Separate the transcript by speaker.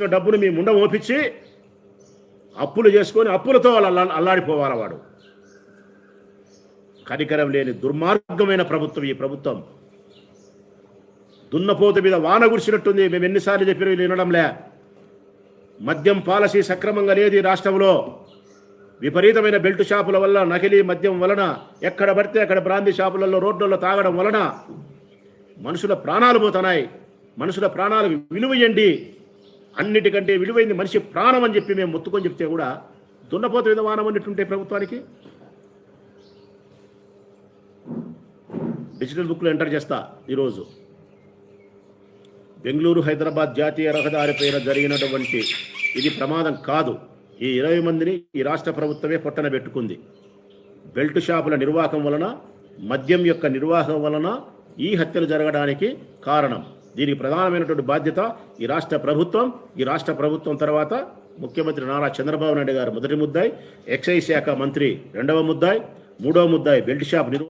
Speaker 1: ఇచ్చిన డబ్బును మీ ముండ ఓపించి అప్పులు చేసుకొని అప్పులతో అల్లా అల్లాడిపోవాలి వాడు. కనికరం లేని దుర్మార్గమైన ప్రభుత్వం ఈ ప్రభుత్వం. దున్నపోత మీద వాన గురిచినట్టుంది మేము ఎన్నిసార్లు చెప్పిన వీళ్ళు వినడంలే. మద్యం పాలసీ సక్రమంగా లేదు ఈ రాష్ట్రంలో. విపరీతమైన బెల్ట్ షాపుల వల్ల నకిలీ మద్యం వలన ఎక్కడ పడితే అక్కడ బ్రాందీ షాపులలో రోడ్లలో తాగడం వలన మనుషుల ప్రాణాలు పోతున్నాయి. మనుషుల ప్రాణాలు విలువయండి అన్నిటికంటే విలువైంది మనిషి ప్రాణం అని చెప్పి మేము మొత్తుకొని చెప్తే కూడా దున్నపోత విధమానం అన్నట్టుంటే ప్రభుత్వానికి? డిజిటల్ బుక్లో ఎంటర్ చేస్తా ఈరోజు. బెంగళూరు హైదరాబాద్ జాతీయ రహదారి పైన జరిగినటువంటి ఇది ప్రమాదం కాదు. ఈ ఇరవై మందిని ఈ రాష్ట్ర ప్రభుత్వమే పొట్టన పెట్టుకుంది. బెల్ట్ షాపుల నిర్వాహకం వలన మద్యం యొక్క నిర్వాహకం వలన ఈ హత్యలు జరగడానికి కారణం. దీనికి ప్రధానమైనటువంటి బాధ్యత ఈ రాష్ట్ర ప్రభుత్వం. ఈ రాష్ట్ర ప్రభుత్వం తర్వాత ముఖ్యమంత్రి నారా చంద్రబాబు నాయుడు గారు మొదటి ముద్దాయి ఎక్సైజ్ శాఖ మంత్రి రెండవ ముద్దాయి మూడవ ముద్దాయి బెల్ట్ షాప్ నిర్వహణ